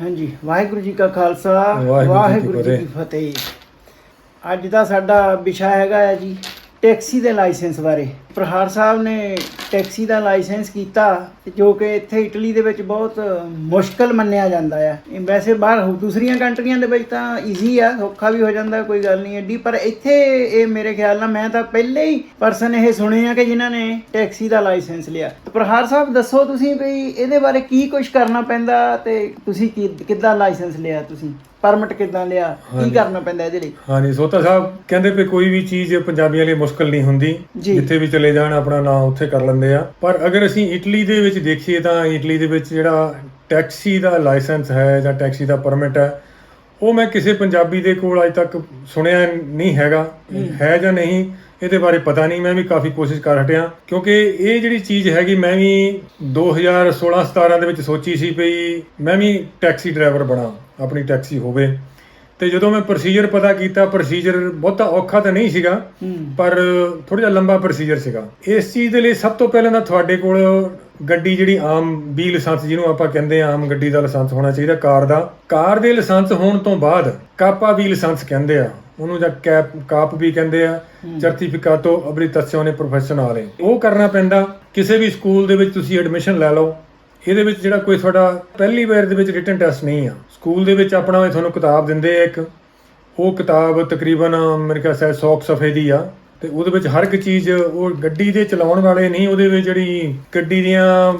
ਹਾਂਜੀ ਵਾਹਿਗੁਰੂ ਜੀ ਕਾ ਖਾਲਸਾ ਵਾਹਿਗੁਰੂ ਜੀ ਕੀ ਫਤਿਹ। ਅੱਜ ਦਾ ਸਾਡਾ ਵਿਸ਼ਾ ਹੈਗਾ ਹੈ ਜੀ ਟੈਕਸੀ ਦੇ ਲਾਇਸੈਂਸ ਬਾਰੇ। ਪ੍ਰਹਾਰ ਸਾਹਿਬ ਨੇ ਟੈਕਸੀ ਦਾ ਲਾਇਸੈਂਸ ਕੀਤਾ ਜੋ ਕਿ ਇੱਥੇ ਇਟਲੀ ਦੇ ਵਿੱਚ ਬਹੁਤ ਮੁਸ਼ਕਲ ਮੰਨਿਆ ਜਾਂਦਾ ਇਹ ਵੈਸੇ ਬਾਹਰ ਦੂਸਰੀਆਂ ਕੰਟਰੀਆਂ ਦੇ ਵਿੱਚ ਤਾਂ ਈਜ਼ੀ ਆ ਸੌਖਾ ਵੀ ਹੋ ਜਾਂਦਾ ਕੋਈ ਗੱਲ ਨਹੀਂ ਐਡੀ ਪਰ ਇੱਥੇ ਇਹ ਮੇਰੇ ਖਿਆਲ ਨਾਲ ਮੈਂ ਤਾਂ ਪਹਿਲੇ ਹੀ ਪਰਸਨ ਇਹ ਸੁਣੇ ਆ ਕਿ ਜਿਨ੍ਹਾਂ ਨੇ ਟੈਕਸੀ ਦਾ ਲਾਇਸੈਂਸ ਲਿਆ। ਪ੍ਰਹਾਰ ਸਾਹਿਬ ਦੱਸੋ ਤੁਸੀਂ ਵੀ ਇਹਦੇ ਬਾਰੇ ਕੀ ਕੁਝ ਕਰਨਾ ਪੈਂਦਾ ਤੇ ਤੁਸੀਂ ਕੀ ਕਿੱਦਾਂ ਲਾਇਸੈਂਸ ਲਿਆ ਤੁਸੀਂ? ਪਰਮਿਟ ਕਿੱਦਾਂ ਲਿਆ? ਕੀ। ਕਰਨਾ ਪੈਂਦਾ ਇਹਦੇ ਲਈ? ਹਾਂਜੀ ਸੋਤਾ ਸਾਹਿਬ ਕਹਿੰਦੇ ਵੀ ਕੋਈ ਵੀ ਚੀਜ਼ ਪੰਜਾਬੀਆਂ ਲਈ ਮੁਸ਼ਕਲ ਨਹੀਂ ਹੁੰਦੀ। ਜਿੱਥੇ ਵੀ ਚਲੇ ਜਾਣ ਆਪਣਾ ਨਾਮ ਉੱਥੇ ਕਰ ਲੈਂਦੇ ਆ। ਪਰ ਅਗਰ ਅਸੀਂ ਇਟਲੀ ਦੇ ਵਿੱਚ ਦੇਖੀਏ ਤਾਂ ਇਟਲੀ ਦੇ ਵਿੱਚ ਜਿਹੜਾ ਟੈਕਸੀ ਦਾ ਲਾਇਸੈਂਸ ਹੈ ਜਾਂ ਟੈਕਸੀ ਦਾ ਪਰਮਿਟ ਹੈ ਉਹ ਮੈਂ ਕਿਸੇ ਪੰਜਾਬੀ ਦੇ ਕੋਲ ਅਜ ਤੱਕ ਸੁਣਿਆ ਨਹੀਂ ਹੈਗਾ। ਹੈ। ਜਾਂ ਨਹੀਂ ਇਹਦੇ ਬਾਰੇ ਪਤਾ ਨਹੀਂ। ਮੈਂ ਵੀ ਕਾਫੀ ਕੋਸ਼ਿਸ਼ ਕਰ ਹਟਿਆ। ਕਿਉਂਕਿ ਇਹ ਜਿਹੜੀ ਚੀਜ਼ ਹੈਗੀ ਮੈਂ ਵੀ 2016-17 ਦੇ ਵਿੱਚ ਸੋਚੀ ਸੀ ਵੀ ਮੈਂ ਵੀ ਟੈਕਸੀ ਡਰਾਈਵਰ ਬਣਾ ਆਪਣੀ ਟੈਕਸੀ ਹੋਵੇ। ਤੇ ਜਦੋਂ ਮੈਂ ਪ੍ਰੋਸੀਜਰ ਪਤਾ ਕੀਤਾ ਪ੍ਰੋਸੀਜਰ ਬਹੁਤਾ ਔਖਾ ਤਾਂ ਨਹੀਂ ਸੀਗਾ ਪਰ ਥੋੜਾ ਜਿਹਾ ਲੰਬਾ ਪ੍ਰੋਸੀਜਰ ਸੀਗਾ। ਇਸ ਚੀਜ਼ ਦੇ ਲਈ ਸਭ ਤੋਂ ਪਹਿਲਾਂ ਤਾਂ ਤੁਹਾਡੇ ਕੋਲ ਗੱਡੀ ਜਿਹੜੀ ਆਮ ਬੀ ਲਾਇਸੈਂਸ ਜਿਹਨੂੰ ਆਪਾਂ ਕਹਿੰਦੇ ਆ ਆਮ ਗੱਡੀ ਦਾ ਲਾਇਸੈਂਸ ਹੋਣਾ ਚਾਹੀਦਾ ਕਾਰ ਦਾ। ਕਾਰ ਦੇ ਲਾਇਸੈਂਸ ਹੋਣ ਤੋਂ ਬਾਅਦ ਕਾਪਾ ਵੀ ਲਾਇਸੈਂਸ ਕਹਿੰਦੇ ਆ। ਉਹਨੂੰ ਜਾਂ ਕੈਪ ਕਾਪ ਵੀ ਕਹਿੰਦੇ ਆ। ਸਰਟੀਫਿਕਾਟੋ ਅਬਰੀਟਾਸੀਓਨੇ ਪ੍ਰੋਫੈਸ਼ਨਲੇ ਉਹ ਕਰਨਾ ਪੈਂਦਾ ਕਿਸੇ ਵੀ ਸਕੂਲ ਦੇ ਵਿੱਚ ਤੁਸੀਂ ਐਡਮਿਸ਼ਨ ਲੈ ਲਓ। ਇਹਦੇ ਵਿੱਚ ਜਿਹੜਾ ਕੋਈ ਤੁਹਾਡਾ ਪਹਿਲੀ ਵਾਰ ਦੇ ਵਿੱਚ ਰਿਟਨ ਟੈਸਟ ਨਹੀਂ ਆ। ਸਕੂਲ ਦੇ ਵਿੱਚ ਆਪਣਾ ਤੁਹਾਨੂੰ ਕਿਤਾਬ ਦਿੰਦੇ ਆ ਇੱਕ। ਉਹ ਕਿਤਾਬ ਤਕਰੀਬਨ ਮੇਰੇ ਖਿਆਲ ਸੇ 100 ਸਫੇ ਦੀ ਆ। ਤੇ ਉਹਦੇ ਵਿੱਚ ਹਰ ਇੱਕ ਚੀਜ਼ ਉਹ ਗੱਡੀ ਦੇ ਚਲਾਉਣ ਵਾਲੇ ਨਹੀਂ ਉਹਦੇ ਵਿੱਚ ਜਿਹੜੀ ਗੱਡੀ ਦੀਆਂ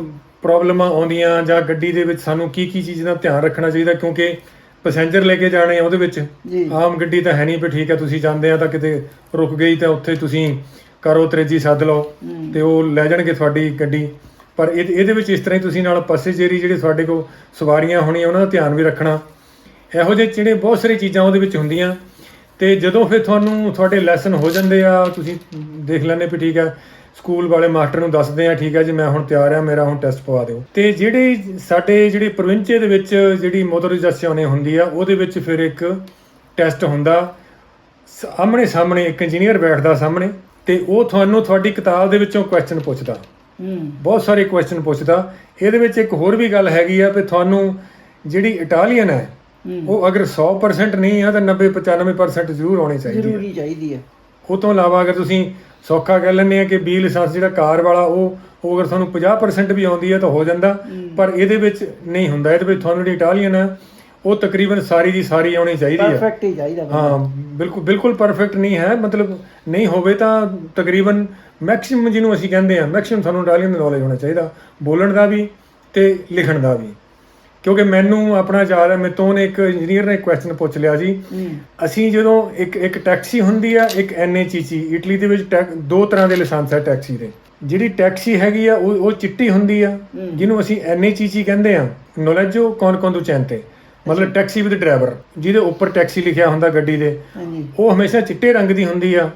ਪ੍ਰੋਬਲਮਾਂ ਆਉਂਦੀਆਂ ਜਾਂ ਗੱਡੀ ਦੇ ਵਿੱਚ ਸਾਨੂੰ ਕੀ ਕੀ ਚੀਜ਼ ਦਾ ਧਿਆਨ ਰੱਖਣਾ ਚਾਹੀਦਾ ਕਿਉਂਕਿ ਪੈਸੇਂਜਰ ਲੈ ਕੇ ਜਾਣੇ ਆ ਉਹਦੇ ਵਿੱਚ। ਆਮ ਗੱਡੀ ਤਾਂ ਹੈ ਨਹੀਂ ਵੀ ਠੀਕ ਹੈ ਤੁਸੀਂ ਜਾਂਦੇ ਆ ਤਾਂ ਕਿਤੇ ਰੁਕ ਗਈ ਤਾਂ ਉੱਥੇ ਤੁਸੀਂ ਕਰੋ ਤਰੇਜੀ ਸੱਦ ਲਓ। ਤੇ ਉਹ ਲੈ ਜਾਣਗੇ ਤੁਹਾਡੀ ਗੱਡੀ। ਪਰ ਇਹ ਇਹਦੇ ਵਿੱਚ ਇਸ ਤਰ੍ਹਾਂ ਹੀ ਤੁਸੀਂ ਨਾਲ ਪੈਸੇਜਰੀ ਜਿਹੜੇ ਤੁਹਾਡੇ ਕੋਲ ਸਵਾਰੀਆਂ ਹੋਣੀਆਂ, ਉਹਨਾਂ ਦਾ ਧਿਆਨ ਵੀ ਰੱਖਣਾ। ਇਹੋ ਜਿਹੇ ਜਿਹੜੇ ਬਹੁਤ ਸਾਰੀ ਚੀਜ਼ਾਂ ਉਹਦੇ ਵਿੱਚ ਹੁੰਦੀਆਂ। ਤੇ ਜਦੋਂ ਫਿਰ ਤੁਹਾਨੂੰ ਤੁਹਾਡੇ ਲੈਸਨ ਹੋ ਜਾਂਦੇ ਆ, ਤੁਸੀਂ ਦੇਖ ਲੈਂਦੇ ਵੀ ਠੀਕ ਹੈ ਸਕੂਲ ਵਾਲੇ ਮਾਸਟਰ ਨੂੰ ਦੱਸਦੇ ਆ, ਠੀਕ ਹੈ ਜੀ, ਮੈਂ ਹੁਣ ਤਿਆਰ ਆ, ਮੇਰਾ ਹੁਣ ਟੈਸਟ ਪਵਾ ਦਿਓ। ਤੇ ਜਿਹੜੇ ਸਾਡੇ ਜਿਹੜੇ ਪ੍ਰੋਵਿੰਚੇ ਦੇ ਵਿੱਚ ਜਿਹੜੀ ਮੋਟੋਰਾਈਜੇਸ਼ਨ ਹੁੰਦੀ ਆ, ਉਹਦੇ ਵਿੱਚ ਫਿਰ ਇੱਕ ਟੈਸਟ ਹੁੰਦਾ। ਸਾਹਮਣੇ ਸਾਹਮਣੇ ਇੱਕ ਇੰਜੀਨੀਅਰ ਬੈਠਦਾ ਸਾਹਮਣੇ, ਤੇ ਉਹ ਤੁਹਾਨੂੰ ਤੁਹਾਡੀ ਕਿਤਾਬ ਦੇ ਵਿੱਚੋਂ ਕੁਐਸਚਨ ਪੁੱਛਦਾ। ਬਹੁਤ ਸਾਰੇ ਕੁਐਸਚਨ ਪੁੱਛਦਾ। ਇਹਦੇ ਵਿੱਚ ਇੱਕ ਹੋਰ ਵੀ ਗੱਲ ਹੈਗੀ ਆ ਵੀ ਤੁਹਾਨੂੰ ਜਿਹੜੀ ਇਟਾਲੀਅਨ ਹੈ ਉਹ ਅਗਰ 100% ਨਹੀਂ ਆ ਤਾਂ 90 95% ਜ਼ਰੂਰ ਆਉਣੀ ਚਾਹੀਦੀ ਹੈ। ਜ਼ਰੂਰੀ ਚਾਹੀਦੀ ਹੈ। ਉਹ ਤੋਂ ਇਲਾਵਾ ਅਗਰ ਤੁਸੀਂ ਸੌਖਾ ਕਹਿ ਲੈਂਦੇ ਆ ਕਿ ਬੀ ਲਾਇਸੈਂਸ ਜਿਹੜਾ ਕਾਰ ਵਾਲਾ ਉਹ ਉਹ ਅਗਰ ਤੁਹਾਨੂੰ 50% ਵੀ ਆਉਂਦੀ ਹੈ ਤਾਂ ਹੋ ਜਾਂਦਾ। ਪਰ ਇਹਦੇ ਵਿੱਚ ਨਹੀਂ ਹੁੰਦਾ। ਇਹਦੇ ਵਿੱਚ ਤੁਹਾਨੂੰ ਜਿਹੜੀ ਇਟਾਲੀਅਨ ਹੈ ਉਹ ਤਕਰੀਬਨ ਸਾਰੀ ਦੀ ਸਾਰੀ ਆਉਣੀ ਚਾਹੀਦੀ ਹੈ। ਪਰਫੈਕਟ ਹੀ ਚਾਹੀਦਾ। ਹਾਂ ਬਿਲਕੁਲ ਬਿਲਕੁਲ ਪਰਫੈਕਟ ਨਹੀਂ ਹੈ। ਮਤਲਬ ਨਹੀਂ ਹੋਵੇ ਤਾਂ ਤਕਰੀਬਨ ਮੈਕਸਿਮਮ ਜਿਹਨੂੰ ਅਸੀਂ ਕਹਿੰਦੇ ਆ ਮੈਕਸਿਮਮ ਤੁਹਾਨੂੰ ਇਟਾਲੀਅਨ ਦਾ ਨੌਲੇਜ ਹੋਣਾ ਚਾਹੀਦਾ ਬੋਲਣ ਦਾ ਵੀ ਤੇ ਲਿਖਣ ਦਾ ਵੀ। ਕਿਉਂਕਿ ਮੈਨੂੰ ਆਪਣਾ ਯਾਦ ਹੈ ਮੇਰੇ ਤੋਂ ਉਹਨੇ ਇੱਕ ਇੰਜੀਨੀਅਰ ਨੇ ਕੁਐਸਚਨ ਪੁੱਛ ਲਿਆ ਜੀ। ਅਸੀਂ ਜਦੋਂ ਇੱਕ ਇੱਕ ਟੈਕਸੀ ਹੁੰਦੀ ਆ ਇੱਕ ਐਨਏਚੀਸੀ ਇਟਲੀ ਦੇ ਵਿੱਚ ਦੋ ਤਰ੍ਹਾਂ ਦੇ ਲਾਇਸੈਂਸ ਹੈ ਟੈਕਸੀ ਦੇ। ਜਿਹੜੀ ਟੈਕਸੀ ਹੈਗੀ ਆ ਉਹ ਉਹ ਚਿੱਟੀ ਹੁੰਦੀ ਆ। ਜਿਹਨੂੰ ਅਸੀਂ ਐਨਏਚੀਸੀ ਕਹਿੰਦੇ ਆ। ਨੋਲੇਜੋ ਕੌਣ ਕੰਦੂਚੈਂਤੇ ਮਤਲਬ ਟੈਕਸੀ ਵਿਦ ਡਰਾਈਵਰ ਜਿਹਦੇ ਉੱਪਰ ਟੈਕਸੀ ਲਿਖਿਆ ਹੁੰਦਾ ਗੱਡੀ ਦੇ। ਉਹ ਹਮੇਸ਼ਾ ਚਿੱਟੇ ਰੰਗ ਦੀ ਹੁੰਦੀ ਆ।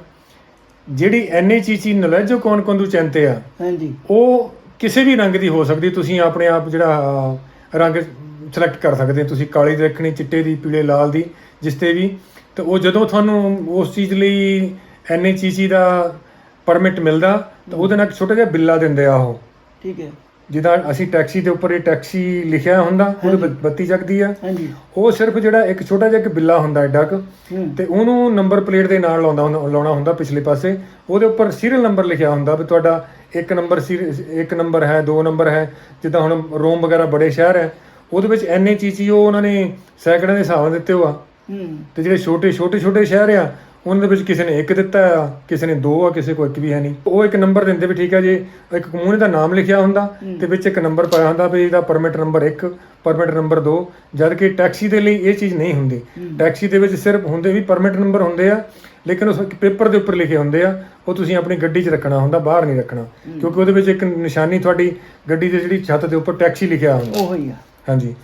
ਜਿਹੜੀ ਐਨਏਚੀਸੀ ਨੋਲੇਜੋ ਕੌਣ ਕੰਦੂਚੈਂਤੇ ਆ ਹਾਂਜੀ। ਉਹ ਕਿਸੇ ਵੀ ਰੰਗ ਦੀ ਹੋ ਸਕਦੀ ਤੁਸੀਂ ਆਪਣੇ ਆਪ ਜਿਹੜਾ ਰੰਗ ਸਿਲੈਕਟ ਕਰ ਸਕਦੇ ਤੁਸੀਂ ਕਾਲੀ ਦੀ ਰੱਖਣੀ ਚਿੱਟੇ ਦੀ ਪੀਲੇ ਲਾਲ ਦੀ ਜਿਸ ਤੇ ਵੀ। ਤੇ ਉਹ ਜਦੋਂ ਤੁਹਾਨੂੰ ਉਸ ਚੀਜ਼ ਲਈ ਐਨਏਚੀਸੀ ਦਾ ਪਰਮਿਟ ਮਿਲਦਾ ਤਾਂ ਉਹਦੇ ਨਾਲ ਇੱਕ ਛੋਟਾ ਜਿਹਾ ਬਿੱਲਾ ਦਿੰਦੇ ਆ ਉਹ। ਠੀਕ ਹੈ। ਜਿੱਦਾਂ ਅਸੀਂ ਟੈਕਸੀ ਦੇ ਉੱਪਰ ਇਹ ਟੈਕਸੀ ਲਿਖਿਆ ਹੁੰਦਾ ਉਹਦੇ ਬ- ਬੱਤੀ ਜਗਦੀ ਆ। ਹਾਂਜੀ। ਉਹ ਸਿਰਫ ਜਿਹੜਾ ਇੱਕ ਛੋਟਾ ਜਿਹਾ ਇੱਕ ਬਿੱਲਾ ਹੁੰਦਾ ਐਡਾ ਕੁ ਹੂੰ। ਤੇ ਉਹਨੂੰ ਨੰਬਰ ਪਲੇਟ ਦੇ ਨਾਲ ਲਾਉਂਦਾ ਹੁੰਦਾ ਲਾਉਣਾ ਹੁੰਦਾ ਪਿਛਲੇ ਪਾਸੇ। ਉਹਦੇ ਉੱਪਰ ਸੀਰੀਅਲ ਨੰਬਰ ਲਿਖਿਆ ਹੁੰਦਾ ਵੀ ਤੁਹਾਡਾ ਇੱਕ ਨੰਬਰ ਇੱਕ ਨੰਬਰ ਹੈ ਦੋ ਨੰਬਰ ਹੈ ਜਿੱਦਾਂ ਹੁਣ ਰੋਮ ਵਗੈਰਾ ਬੜੇ ਸ਼ਹਿਰ ਹੈ ਉਹਦੇ ਵਿੱਚ ਐਨਏਚੀਸੀ ਉਹ ਉਹਨਾਂ ਨੇ ਸੈਕੜਾਂ ਦੇ ਹਿਸਾਬ ਨਾਲ ਦਿੱਤੇ ਹੋਆ। ਹੂੰ। ਤੇ ਜਿਹੜੇ ਛੋਟੇ ਛੋਟੇ ਛੋਟੇ ਸ਼ਹਿਰ ਆ ਉਹਨਾਂ ਦੇ ਵਿੱਚ ਕਿਸੇ ਨੇ ਇੱਕ ਦਿੱਤਾ ਆ ਕਿਸੇ ਨੇ ਦੋ ਆ ਕਿਸੇ ਕੋਲ ਇੱਕ ਵੀ ਹੈ ਨਹੀਂ। ਉਹ ਇੱਕ ਨੰਬਰ ਦਿੰਦੇ ਵੀ ਠੀਕ ਹੈ ਜੀ ਇੱਕ ਕਮੂਨੇ ਦਾ ਨਾਮ ਲਿਖਿਆ ਹੁੰਦਾ ਤੇ ਵਿੱਚ ਇੱਕ ਨੰਬਰ ਪਾਇਆ ਹੁੰਦਾ ਵੀ ਇਹਦਾ ਪਰਮਿਟ ਨੰਬਰ 1 ਪਰਮਿਟ ਨੰਬਰ 2 ਜਦ ਕਿ ਟੈਕਸੀ ਦੇ ਲਈ ਇਹ ਚੀਜ਼ ਨਹੀਂ ਹੁੰਦੀ। ਟੈਕਸੀ ਦੇ ਵਿੱਚ ਸਿਰਫ ਹੁੰਦੇ ਵੀ ਪਰਮਿਟ ਨੰਬਰ ਹੁੰਦੇ ਆ ਲੇਕਿਨ ਉਸ ਪੇਪਰ ਦੇ ਉੱਪਰ ਲਿਖੇ ਹੁੰਦੇ ਆ ਉਹ ਤੁਸੀਂ ਆਪਣੀ ਗੱਡੀ 'ਚ ਰੱਖਣਾ ਹੁੰਦਾ ਬਾਹਰ ਨਹੀਂ ਰੱਖਣਾ। ਕਿਉਂਕਿ ਉਹਦੇ ਵਿੱਚ ਇੱਕ ਨਿਸ਼ਾਨੀ ਤੁਹਾਡੀ ਗੱਡੀ ਦੇ ਜਿਹੜੀ ਛੱਤ ਦੇ ਉੱਪਰ ਟੈਕਸੀ ਲਿਖਿਆ ਹੁੰਦਾ। ਉਹ ਹੀ ਆ। ਹਾਂਜੀ।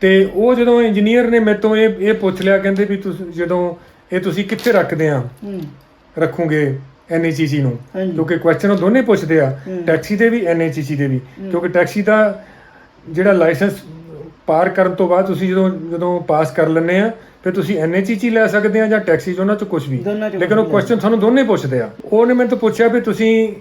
ਤੇ ਉਹ ਜਦੋਂ ਇੰਜੀਨੀਅਰ ਨੇ ਮੇਰੇ ਤੋਂ ਇਹ ਇਹ ਪੁੱਛ ਲਿਆ ਕਹਿੰਦੇ ਵੀ ਤੁਸੀਂ ਜਦੋਂ ਇਹ ਤੁਸੀਂ ਕਿੱਥੇ ਰੱਖਦੇ ਆ? ਹੂੰ। ਰੱਖੋਗੇ ਐਨਏਚੀਸੀ ਨੂੰ? ਹਾਂਜੀ। ਕਿਉਂਕਿ ਕੁਐਸਚਨ ਉਹ ਦੋਨੇ ਪੁੱਛਦੇ ਆ। ਹੂੰ। ਟੈਕਸੀ ਦੇ ਵੀ ਐਨਏਚੀਸੀ ਦੇ ਵੀ। ਕਿਉਂਕਿ ਟੈਕਸੀ ਦਾ ਜਿਹੜਾ ਲਾਇਸੈਂਸ ਪਾਰ ਕਰਨ ਤੋਂ ਬਾਅਦ ਤੁਸੀਂ ਜਦੋਂ ਜਦੋਂ ਪਾਸ ਕਰ ਲੈਂਦੇ ਆ ਫਿਰ ਤੁਸੀਂ ਐਨਏਚੀਸੀ ਲੈ ਸਕਦੇ ਆ ਜਾਂ ਟੈਕਸੀ 'ਚ ਉਹਨਾਂ 'ਚ ਕੁਝ ਵੀ। ਦੋਨਾਂ ਚੋਂ ਲੇਕਿਨ ਉਹ ਕੁਛ ਵੀ ਲੈ ਕੁਐਸਚਨ ਤੁਹਾਨੂੰ ਦੋਨੇ ਪੁੱਛਦੇ ਆ। ਉਹਨੇ ਮੈਨੂੰ ਤੋਂ ਪੁੱਛਿਆ ਵੀ ਤੁਸੀਂ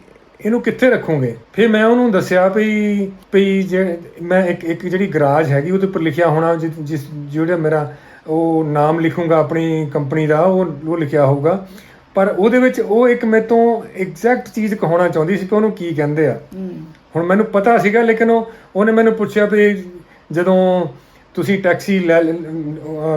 ਇਹਨੂੰ ਕਿੱਥੇ ਰੱਖੋਗੇ? ਫਿਰ ਮੈਂ ਉਹਨੂੰ ਦੱਸਿਆ ਵੀ ਵੀ ਜੇ ਮੈਂ ਇੱਕ ਇੱਕ ਜਿਹੜੀ ਗਰਾਜ ਹੈਗੀ ਉਹਦੇ ਉੱਪਰ ਲਿਖਿਆ ਹੋਣਾ ਜਿ- ਜਿਸ ਜਿਹੜਾ ਮੇਰਾ ਉਹ ਨਾਮ ਲਿਖੂੰਗਾ ਆਪਣੀ ਕੰਪਨੀ ਦਾ ਉਹ ਉਹ ਲਿਖਿਆ ਹੋਊਗਾ। ਪਰ ਉਹਦੇ ਵਿੱਚ ਉਹ ਇੱਕ ਮੇਰੇ ਤੋਂ ਐਗਜ਼ੈਕਟ ਚੀਜ਼ ਕਹਾਉਣਾ ਚਾਹੁੰਦੀ ਸੀ ਕਿ ਉਹਨੂੰ ਕੀ ਕਹਿੰਦੇ ਆ। ਹੁਣ ਮੈਨੂੰ ਪਤਾ ਸੀਗਾ ਲੇਕਿਨ ਉਹ ਉਹਨੇ ਮੈਨੂੰ ਪੁੱਛਿਆ ਵੀ ਜਦੋਂ ਤੁਸੀਂ ਟੈਕਸੀ ਲੈ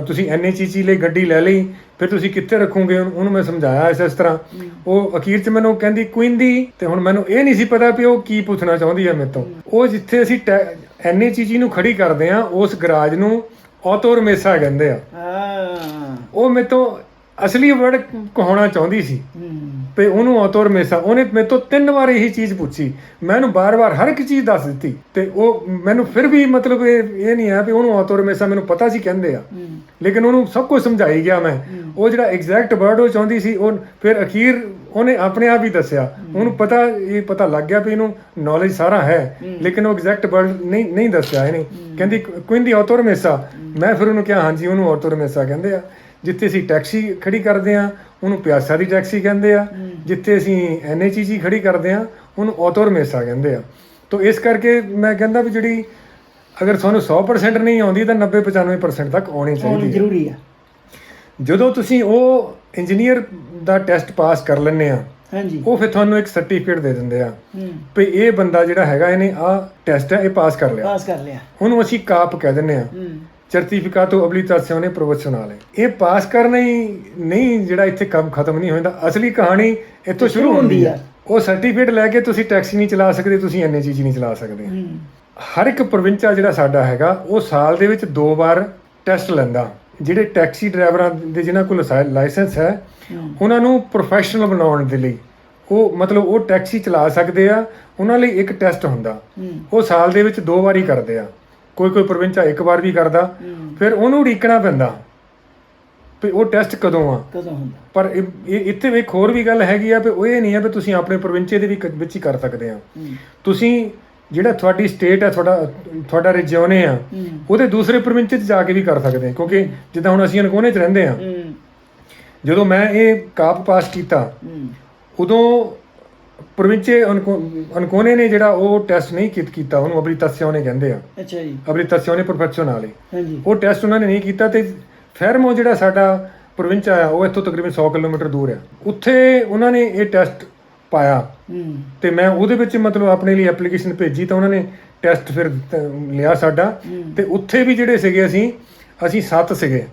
ਤੁਸੀਂ ਐਨਏਚੀਸੀ ਲਈ ਗੱਡੀ ਲੈ ਲਈ ਫਿਰ ਤੁਸੀਂ ਕਿੱਥੇ ਰੱਖੋਗੇ? ਉਹਨੂੰ ਮੈਂ ਸਮਝਾਇਆ ਇਸ ਇਸ ਤਰ੍ਹਾਂ। ਉਹ ਅਖੀਰ 'ਚ ਮੈਨੂੰ ਕਹਿੰਦੀ ਕੁਇੰਦੀ ਤੇ ਹੁਣ ਮੈਨੂੰ ਇਹ ਨਹੀਂ ਸੀ ਪਤਾ ਵੀ ਉਹ ਕੀ ਪੁੱਛਣਾ ਚਾਹੁੰਦੀ ਹੈ ਮੇਰੇ ਤੋਂ। ਉਹ ਜਿੱਥੇ ਅਸੀਂ ਐਨਏਚੀਸੀ ਨੂੰ ਖੜੀ ਕਰਦੇ ਆ ਉਸ ਗਰਾਜ ਨੂੰ ਆਟੋਰਮੇਸਾ ਕਹਿੰਦੇ ਆ। ਹਾਂ। ਉਹ ਮੇਰੇ ਤੋਂ ਅਸਲੀ ਵਰਡ ਕਹਾਉਣਾ ਚਾਹੁੰਦੀ ਸੀ। ਤੇ ਉਹਨੂੰ ਔਤੋਰ ਮੇਸਾ ਉਹਨੇ ਮੇਰੇ ਤੋਂ ਤਿੰਨ ਵਾਰ ਇਹੀ ਚੀਜ਼ ਪੁੱਛੀ। ਮੈਂ ਉਹਨੂੰ ਬਾਰ-ਬਾਰ ਹਰ ਇੱਕ ਚੀਜ਼ ਦੱਸ ਦਿੱਤੀ। ਤੇ ਉਹ ਮੈਨੂੰ ਫਿਰ ਵੀ ਮਤਲਬ ਇਹ ਇਹ ਨਹੀਂ ਹੈ ਵੀ ਉਹਨੂੰ ਔਤੋਰ ਮੇਸਾ ਮੈਨੂੰ ਪਤਾ ਸੀ ਕਹਿੰਦੇ ਆ। ਲੇਕਿਨ ਉਹਨੂੰ ਸਭ ਕੁਝ ਸਮਝਾਈ ਗਿਆ ਮੈਂ। ਉਹ ਜਿਹੜਾ ਐਗਜ਼ੈਕਟ ਵਰਡ ਉਹ ਚਾਹੁੰਦੀ ਸੀ ਉਹ ਫਿਰ ਅਖੀਰ ਉਹਨੇ ਆਪਣੇ ਆਪ ਹੀ ਦੱਸਿਆ। ਉਹਨੂੰ ਪਤਾ ਇਹ ਪਤਾ ਲੱਗ ਗਿਆ ਵੀ ਇਹਨੂੰ ਨੌਲੇਜ ਸਾਰਾ ਹੈ। ਲੇਕਿਨ ਉਹ ਐਗਜ਼ੈਕਟ ਵਰਡ ਨਹੀਂ ਨਹੀਂ ਦੱਸਿਆ ਇਹਨੇ। ਕਹਿੰਦੀ ਕੁਇੰਦੀ ਔਤੋਰ ਮੇਸਾ ਮੈਂ ਫਿਰ ਉਹਨੂੰ ਕਿਹਾ ਹਾਂਜੀ ਉਹਨੂੰ ਔਤੋਰ ਮੇਸਾ ਕਹਿੰਦੇ ਆ। ਜਿੱਥੇ ਅਸੀਂ ਟੈਕਸੀ ਖੜੀ ਕਰਦੇ ਆ ਉਹਨੂੰ ਪਿਆਸਾ ਦੀ ਟੈਕਸੀ ਕਹਿੰਦੇ ਆ। ਜਿੱਥੇ ਅਸੀਂ ਐਨਐਚਜੀ ਖੜੀ ਕਰਦੇ ਆ ਉਹਨੂੰ ਆਟੋ ਰਮੇਸਾ ਕਹਿੰਦੇ ਆ। ਤੋਂ ਇਸ ਕਰਕੇ ਮੈਂ ਕਹਿੰਦਾ ਵੀ ਜਿਹੜੀ ਅਗਰ ਤੁਹਾਨੂੰ 100% ਨਹੀਂ ਆਉਂਦੀ ਤਾਂ 90 95% ਤੱਕ ਆਉਣੀ ਚਾਹੀਦੀ ਹੈ। ਜ਼ਰੂਰੀ ਆ। ਜਦੋਂ ਤੁਸੀਂ ਉਹ ਇੰਜੀਨੀਅਰ ਦਾ ਟੈਸਟ ਪਾਸ ਕਰ ਲੈਂਦੇ ਆ ਹਾਂਜੀ। ਉਹ ਫਿਰ ਤੁਹਾਨੂੰ ਇੱਕ ਸਰਟੀਫਿਕੇਟ ਦੇ ਦਿੰਦੇ ਆ ਹੂੰ। ਵੀ ਇਹ ਬੰਦਾ ਜਿਹੜਾ ਹੈਗਾ ਇਹਨੇ ਆ ਟੈਸਟ ਹੈ ਇਹ ਪਾਸ ਕਰ ਲਿਆ। ਪਾਸ ਕਰ ਲਿਆ। ਉਹਨੂੰ ਅਸੀਂ ਕਾਪ ਕਹਿ ਦਿੰਦੇ ਆ ਹੂੰ। certificato abilitazione professionale ਇਹ ਪਾਸ ਕਰਨਾ ਹੀ ਨਹੀਂ ਜਿਹੜਾ ਇੱਥੇ ਕੰਮ ਖਤਮ ਨਹੀਂ ਹੁੰਦਾ। ਅਸਲੀ ਕਹਾਣੀ ਇੱਥੋਂ ਸ਼ੁਰੂ ਹੁੰਦੀ ਹੈ। ਉਹ ਸਰਟੀਫਿਕੇਟ ਲੈ ਕੇ ਤੁਸੀਂ ਟੈਕਸੀ ਨਹੀਂ ਚਲਾ ਸਕਦੇ ਤੁਸੀਂ ਐਨਏ ਚੀਜ਼ ਨਹੀਂ ਚਲਾ ਸਕਦੇ। ਹੂੰ। ਹਰ ਇੱਕ ਪ੍ਰੋਵਿੰਚਾ ਜਿਹੜਾ ਸਾਡਾ ਹੈਗਾ ਉਹ ਸਾਲ ਦੇ ਵਿੱਚ ਦੋ ਵਾਰ ਟੈਸਟ ਲੈਂਦਾ। ਜਿਹੜੇ ਟੈਕਸੀ ਡਰਾਈਵਰਾਂ ਦੇ ਜਿਨ੍ਹਾਂ ਕੋਲ ਲਾਇਸੈਂਸ ਹੈ ਉਹਨਾਂ ਨੂੰ ਪ੍ਰੋਫੈਸ਼ਨਲ ਬਣਾਉਣ ਦੇ ਲਈ। ਉਹ ਮਤਲਬ ਉਹ ਟੈਕਸੀ ਚਲਾ ਸਕਦੇ ਆ ਉਹਨਾਂ ਲਈ ਇੱਕ ਟੈਸਟ ਹੁੰਦਾ। ਉਹ ਸਾਲ ਦੇ ਵਿੱਚ ਦੋ ਵਾਰੀ ਕਰਦੇ ਆ। ਕੋਈ ਕੋਈ ਪ੍ਰੋਵਿੰਚਾ ਇੱਕ ਵਾਰ ਵੀ ਕਰਦਾ ਫਿਰ ਉਹਨੂੰ ਉਡੀਕਣਾ ਪੈਂਦਾ ਵੀ ਉਹ ਟੈਸਟ ਕਦੋਂ ਆ। ਕਦੋਂ ਹੁੰਦਾ? ਪਰ ਇਹ ਇੱਥੇ ਇੱਕ ਹੋਰ ਵੀ ਗੱਲ ਹੈਗੀ ਆ ਵੀ ਉਹ ਇਹ ਨਹੀਂ ਆ ਵੀ ਤੁਸੀਂ ਆਪਣੇ ਪ੍ਰੋਵਿੰਚੇ ਦੇ ਵੀ ਵਿੱਚ ਹੀ ਕਰ ਸਕਦੇ ਆ। ਤੁਸੀਂ ਜਿਹੜਾ ਤੁਹਾਡੀ ਸਟੇਟ ਹੈ ਤੁਹਾਡਾ ਤੁਹਾਡਾ ਰਿਜਿਓਨੇ ਆ ਹੂੰ। ਉਹਦੇ ਦੂਸਰੇ ਪ੍ਰੋਵਿੰਚ 'ਚ ਜਾ ਕੇ ਵੀ ਕਰ ਸਕਦੇ ਆ ਕਿਉਂਕਿ ਜਿੱਦਾਂ ਹੁਣ ਅਸੀਂ ਅਨਕੋਨੇ 'ਚ ਰਹਿੰਦੇ ਹੂੰ। ਜਦੋਂ ਮੈਂ ਇਹ ਕਾਪ ਪਾਸ ਕੀਤਾ ਹੂੰ। ਉਦੋਂ ਪ੍ਰੋਵਿੰਚੇ ਅਨਕੋਨੇ ਨੇ ਜਿਹੜਾ ਉਹ ਟੈਸਟ ਨਹੀਂ ਕੀਤ- ਕੀਤਾ ਉਹਨੂੰ ਅਬਰੀਤਾਸਿਓਨੇ ਕਹਿੰਦੇ ਆ। ਅੱਛਾ ਜੀ। ਅਬਰੀਤਾਸਿਓਨੇ ਪ੍ਰੋਫੈਸ਼ਨਲੇ ਹਾਂਜੀ। ਉਹ ਟੈਸਟ ਉਹਨਾਂ ਨੇ ਨਹੀਂ ਕੀਤਾ ਤੇ ਫੈਰਮੋ ਜਿਹੜਾ ਸਾਡਾ ਪ੍ਰੋਵਿੰਚ ਆ ਉਹ ਇੱਥੋਂ ਤਕਰੀਬਨ 100 ਕਿਲੋਮੀਟਰ ਦੂਰ ਆ। ਉੱਥੇ ਉਹਨਾਂ ਨੇ ਇਹ ਟੈਸਟ ਪਾਇਆ। ਹੂੰ ਤੇ ਮੈਂ ਉਹਦੇ ਵਿੱਚ ਮਤਲਬ ਆਪਣੇ ਲਈ ਐਪਲੀਕੇਸ਼ਨ ਭੇਜੀ ਤਾਂ ਉਹਨਾਂ ਨੇ ਟੈਸਟ ਫਿਰ ਲਿਆ ਸਾਡਾ। ਤੇ ਉੱਥੇ ਵੀ ਜਿਹੜੇ ਸੀਗੇ ਅਸੀਂ ਅਸੀਂ 7 ਸੀਗੇ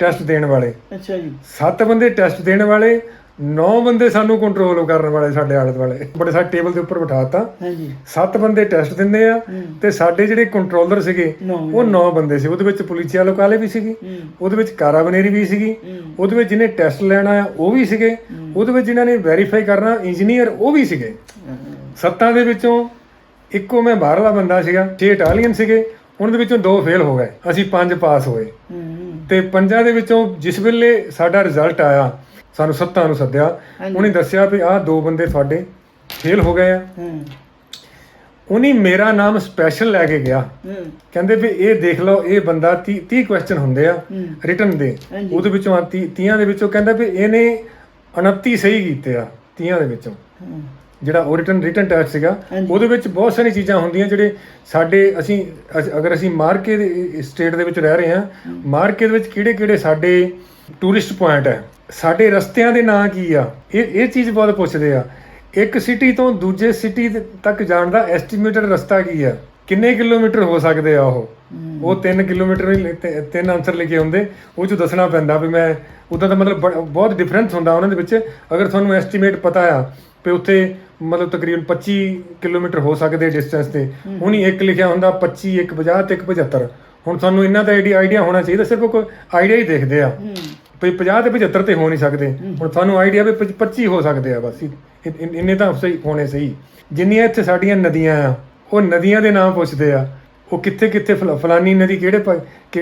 ਟੈਸਟ ਦੇਣ ਵਾਲੇ। ਅੱਛਾ ਜੀ। 7 ਬੰਦੇ ਟੈਸਟ ਦੇਣ ਵਾਲੇ 9 ਬੰਦੇ ਸਾਨੂੰ ਕੰਟਰੋਲ ਕਰਨ ਵਾਲੇ ਸਾਡੇ ਆਲੇ ਦੁਆਲੇ। ਬੜੇ ਸਾਰੇ ਟੇਬਲ ਦੇ ਉੱਪਰ ਬਿਠਾਤਾ। ਹਾਂਜੀ। 7 ਬੰਦੇ ਟੈਸਟ ਦਿੰਦੇ ਆ। ਤੇ ਸਾਡੇ ਜਿਹੜੇ ਕੰਟਰੋਲਰ ਸੀਗੇ ਉਹ 9 ਬੰਦੇ ਸੀ। ਉਹਦੇ ਵਿੱਚ ਪੁਲਿਸਿਆ ਲੋਕਾਲੇ ਵੀ ਸੀਗੀ। ਉਹਦੇ ਵਿੱਚ ਕਾਰਾਬਨੇਰੀ ਵੀ ਸੀਗੀ। ਉਹਦੇ ਵਿੱਚ ਜਿਹਨੇ ਟੈਸਟ ਲੈਣਾ ਆ ਉਹ ਵੀ ਸੀਗੇ। ਉਹਦੇ ਵਿੱਚ ਜਿਨ੍ਹਾਂ ਨੇ ਵੈਰੀਫਾਈ ਕਰਨਾ ਇੰਜੀਨੀਅਰ ਉਹ ਵੀ ਸੀਗੇ। ਸੱਤਾਂ ਦੇ ਵਿੱਚੋਂ ਇੱਕੋ ਮੈਂ ਬਾਹਰਲਾ ਬੰਦਾ ਸੀਗਾ। 6 ਇਟਾਲੀਅਨ ਸੀਗੇ। ਉਹਨਾਂ ਦੇ ਵਿੱਚੋਂ ਦੋ ਫੇਲ ਹੋ ਗਏ। ਅਸੀਂ ਪੰਜ ਪਾਸ ਹੋਏ। ਤੇ ਪੰਜਾਂ ਦੇ ਵਿੱਚੋਂ ਜਿਸ ਵੇਲੇ ਸਾਡਾ ਰਿਜ਼ਲਟ ਆਇਆ ਸਾਨੂੰ ਸੱਤਾਂ ਨੂੰ ਸੱਦਿਆ। ਉਹਨੇ ਦੱਸਿਆ ਵੀ ਆਹ ਦੋ ਬੰਦੇ ਤੁਹਾਡੇ ਫੇਲ ਹੋ ਗਏ ਆ। ਹੂੰ। ਉਹਨੇ ਮੇਰਾ ਨਾਮ ਸਪੈਸ਼ਲ ਲੈ ਕੇ ਗਿਆ। ਹੂੰ। ਕਹਿੰਦੇ ਵੀ ਇਹ ਦੇਖ ਲਓ ਇਹ ਬੰਦਾ 30 30 ਕੁਐਸਚਨ ਹੁੰਦੇ ਆ ਰਿਟਨ ਦੇ। ਹਾਂਜੀ। ਉਹਦੇ ਵਿੱਚੋਂ 30 30 ਦੇ ਵਿੱਚੋਂ ਕਹਿੰਦਾ ਵੀ ਇਹਨੇ 29 ਸਹੀ ਕੀਤੇ ਆ 30 ਦੇ ਵਿੱਚੋਂ। ਹੂੰ। ਜਿਹੜਾ ਉਹ ਰਿਟਨ ਰਿਟਨ ਟੈਸਟ ਸੀਗਾ ਹਾਂਜੀ। ਉਹਦੇ ਵਿੱਚ ਬਹੁਤ ਸਾਰੀਆਂ ਚੀਜ਼ਾਂ ਹੁੰਦੀਆਂ ਜਿਹੜੇ ਸਾਡੇ ਅਸੀਂ ਅਸ- ਅਗਰ ਅਸੀਂ ਮਾਰਕੇ ਦੇ ਸਟੇਟ ਦੇ ਵਿੱਚ ਰਹਿ ਰਹੇ ਹਾਂ ਮਾਰਕੇ ਦੇ ਵਿੱਚ ਕਿਹੜੇ ਕਿਹੜੇ ਸਾਡੇ ਟੂਰਿਸਟ ਪੁਆਇੰਟ ਹੈ। ਸਾਡੇ ਰਸਤਿਆਂ ਦੇ ਨਾਂ ਕੀ ਆ? ਇਹ ਇਹ ਚੀਜ਼ ਬਹੁਤ ਪੁੱਛਦੇ ਆ। ਇੱਕ ਸਿਟੀ ਤੋਂ ਦੂਜੇ ਸਿਟੀ ਤੱਕ ਜਾਣ ਦਾ ਐਸਟੀਮੇਟਡ ਰਸਤਾ ਕੀ ਆ? ਕਿੰਨੇ ਕਿਲੋਮੀਟਰ ਹੋ ਸਕਦੇ ਆ ਉਹ? ਉਹ 3 ਕਿਲੋਮੀਟਰ ਹੀ ਲੈ- ਤੇ- ਤਿੰਨ ਆਨਸਰ ਲਿਖੇ ਹੁੰਦੇ ਉਹ ਚ ਦੱਸਣਾ ਪੈਂਦਾ ਵੀ ਮੈਂ ਉਦਾਂ ਦਾ ਮਤਲਬ ਬਹੁਤ ਡਿਫਰੈਂਸ ਹੁੰਦਾ ਉਹਨਾਂ ਦੇ ਵਿੱਚ। ਅਗਰ ਤੁਹਾਨੂੰ ਐਸਟੀਮੇਟ ਪਤਾ ਆ ਵੀ ਉੱਥੇ ਮਤਲਬ ਤਕਰੀਬਨ 25 ਕਿਲੋਮੀਟਰ ਹੋ ਸਕਦੇ ਡਿਸਟੈਂਸ ਤੇ। ਉਹਨੀ ਇੱਕ ਲਿਖਿਆ ਹੁੰਦਾ 25 ਇੱਕ 50 ਤੇ ਇੱਕ 75 ਹੁਣ ਤੁਹਾਨੂੰ ਇਹਨਾਂ ਦਾ ਆਈਡੀਆ ਹੋਣਾ ਚਾਹੀਦਾ ਸਿਰਫ ਕੋਈ ਆਈਡੀਆ ਹੀ ਦੇਖਦੇ ਆ। ਵੀ 50 ਤੇ 75 ਤੇ ਹੋ ਨਹੀਂ ਸਕਦੇ। ਹੁਣ ਤੁਹਾਨੂੰ ਆਈਡੀਆ ਵੀ 25 ਹੋ ਸਕਦੇ ਆ ਬਸ। ਇੰਨੇ ਤਾਂ ਸਹੀ ਹੋਣੇ ਸਹੀ। ਜਿੰਨੀਆਂ ਇੱਥੇ ਸਾਡੀਆਂ ਨਦੀਆਂ ਆ ਉਹ ਨਦੀਆਂ ਦੇ ਨਾਮ ਪੁੱਛਦੇ ਆ। ਉਹ ਕਿੱਥੇ ਕਿੱਥੇ ਫਲ- ਫਲਾਨੀ ਨਦੀ ਕਿਹੜੇ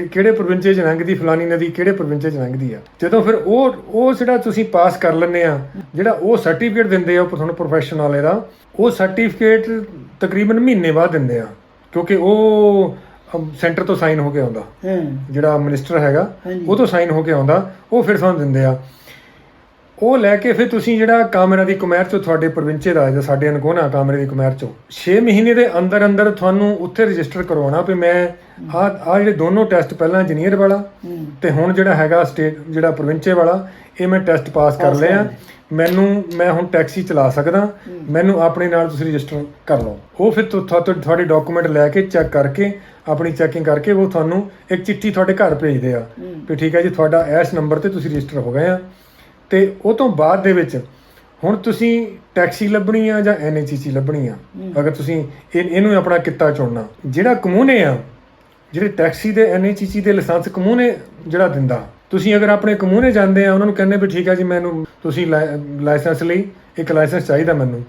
ਕਿਹੜੇ ਪ੍ਰੋਵਿੰਸ 'ਚ ਲੰਘਦੀ ਫਲਾਨੀ ਨਦੀ ਕਿਹੜੇ ਪ੍ਰੋਵਿੰਸ 'ਚ ਲੰਘਦੀ ਆ। ਜਦੋਂ ਫਿਰ ਉਹ ਉਹ ਜਿਹੜਾ ਤੁਸੀਂ ਪਾਸ ਕਰ ਲੈਂਦੇ ਆ ਜਿਹੜਾ ਉਹ ਸਰਟੀਫਿਕੇਟ ਦਿੰਦੇ ਆ ਤੁਹਾਨੂੰ ਪ੍ਰੋਫੈਸ਼ਨ ਵਾਲੇ ਦਾ ਉਹ ਸਰਟੀਫਿਕੇਟ ਤਕਰੀਬਨ ਮਹੀਨੇ ਬਾਅਦ ਦਿੰਦੇ ਆ। ਕਿਉਂਕਿ ਉਹ ਸੈਂਟਰ ਤੋਂ ਸਾਈਨ ਹੋ ਕੇ ਆਉਂਦਾ। ਹੂੰ, ਜਿਹੜਾ ਮਿਨਿਸਟਰ ਹੈਗਾ। ਉਹ ਤੋਂ ਸਾਈਨ ਹੋ ਕੇ ਆਉਂਦਾ ਉਹ ਫਿਰ ਸਾਨੂੰ ਦਿੰਦੇ ਆ। ਉਹ ਲੈ ਕੇ ਫਿਰ ਤੁਸੀਂ ਜਿਹੜਾ ਕਾਮਰਾ ਦੀ ਕੁਮੈਰ ਚੋਂ ਤੁਹਾਡੇ ਪ੍ਰਵਿੰਚੇ ਦਾ ਜਾਂ ਸਾਡੇ ਅਨਕੋਨਾ ਕਾਮਰੇ ਦੀ ਕੁਮੈਰ ਚੋਂ 6 ਮਹੀਨੇ ਦੇ ਅੰਦਰ ਅੰਦਰ ਤੁਹਾਨੂੰ ਉੱਥੇ ਰਜਿਸਟਰ ਕਰਵਾਉਣਾ ਵੀ ਮੈਂ ਆ ਆ ਜਿਹੜੇ ਦੋਨੋਂ ਟੈਸਟ ਪਹਿਲਾਂ ਇੰਜੀਨੀਅਰ ਵਾਲਾ ਤੇ ਹੁਣ ਜਿਹੜਾ ਹੈਗਾ ਸਟੇਟ ਜਿਹੜਾ ਪ੍ਰਵਿੰਚੇ ਵਾਲਾ ਇਹ ਮੈਂ ਟੈਸਟ ਪਾਸ ਕਰ ਲਿਆ ਮੈਨੂੰ ਮੈਂ ਹੁਣ ਟੈਕਸੀ ਚਲਾ ਸਕਦਾ ਮੈਨੂੰ ਆਪਣੇ ਨਾਲ ਤੁਸੀਂ ਰਜਿਸਟਰ ਕਰ ਲਓ। ਉਹ ਫਿਰ ਤੁ- ਤੁਹਾ- ਤੁਹਾ- ਤੁਹਾਡੇ ਡਾਕੂਮੈਂਟ ਲੈ ਕੇ ਚੈੱਕ ਕਰਕੇ ਆਪਣੀ ਚੈਕਿੰਗ ਕਰਕੇ ਉਹ ਤੁਹਾਨੂੰ ਇੱਕ ਚਿੱਠੀ ਤੁਹਾਡੇ ਘਰ ਭੇਜਦੇ ਆ। ਵੀ ਠੀਕ ਹੈ ਜੀ ਤੁਹਾਡਾ ਇਸ ਨੰਬਰ ਤੇ ਤੁਸੀਂ ਰਜਿਸਟਰ ਹੋ ਗਏ ਆ। ਤੇ ਉਹ ਤੋਂ ਬਾਅਦ ਦੇ ਵਿੱਚ ਹੁਣ ਤੁਸੀਂ ਟੈਕਸੀ ਲੱਭਣੀ ਆ ਜਾਂ ਐਨਐਚਸੀ ਲੱਭਣੀ ਆ? ਅਗਰ ਤੁਸੀਂ ਇਹ ਇਹਨੂੰ ਆਪਣਾ ਕਿੱਤਾ ਚੁਣਨਾ। ਜਿਹੜਾ ਕਮੂਨੇ ਆ ਜਿਹੜੇ ਟੈਕਸੀ ਦੇ ਐਨਐਚਸੀ ਦੇ ਲਾਇਸੈਂਸ ਕਮੂਨੇ ਜਿਹੜਾ ਦਿੰਦਾ। ਤੁਸੀਂ ਅਗਰ ਆਪਣੇ ਕਮੂਨੇ ਜਾਂਦੇ ਆ ਉਹਨਾਂ ਨੂੰ ਕਹਿੰਦੇ ਵੀ ਠੀਕ ਹੈ ਜੀ ਮੈਨੂੰ ਤੁਸੀਂ ਲਾਇ- ਲਾਇਸੈਂਸ ਲਈ ਇੱਕ ਲਾਇਸੈਂਸ ਚਾਹੀਦਾ ਮੈਨੂੰ।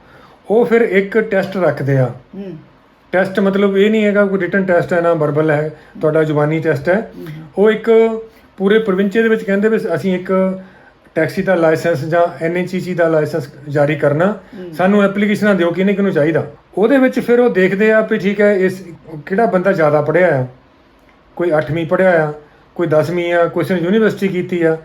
ਉਹ ਫਿਰ ਇੱਕ ਟੈਸਟ ਰੱਖਦੇ ਆ। ਟੈਸਟ ਮਤਲਬ ਇਹ ਨਹੀਂ ਹੈਗਾ ਕੋਈ ਰਿਟਨ ਟੈਸਟ ਹੈ ਨਾ ਵਰਬਲ ਹੈ ਤੁਹਾਡਾ ਜ਼ੁਬਾਨੀ ਟੈਸਟ ਹੈ। ਉਹ ਇੱਕ ਪੂਰੇ ਪ੍ਰੋਵਿੰਚੇ ਦੇ ਵਿੱਚ ਕਹਿੰਦੇ ਵੀ ਅਸੀਂ ਇੱਕ ਟੈਕਸੀ ਦਾ ਲਾਇਸੈਂਸ ਜਾਂ ਐਨਐਚਸੀ ਦਾ ਲਾਇਸੈਂਸ ਜਾਰੀ ਕਰਨਾ। ਸਾਨੂੰ ਐਪਲੀਕੇਸ਼ਨਾਂ ਦਿਓ ਕਿਹਨੇ ਕਿਹਨੂੰ ਚਾਹੀਦਾ। ਉਹਦੇ ਵਿੱਚ ਫਿਰ ਉਹ ਦੇਖਦੇ ਆ ਵੀ ਠੀਕ ਹੈ ਇਸ ਕਿਹੜਾ ਬੰਦਾ ਜ਼ਿਆਦਾ ਪੜ੍ਹਿਆ ਆ? ਕੋਈ 8ਵੀਂ ਪੜ੍ਹਿਆ ਆ? ਕੋਈ 10ਵੀਂ ਆ ਨੇ ਯੂਨੀਵਰਸਿਟੀ ਕੀਤੀ ਆ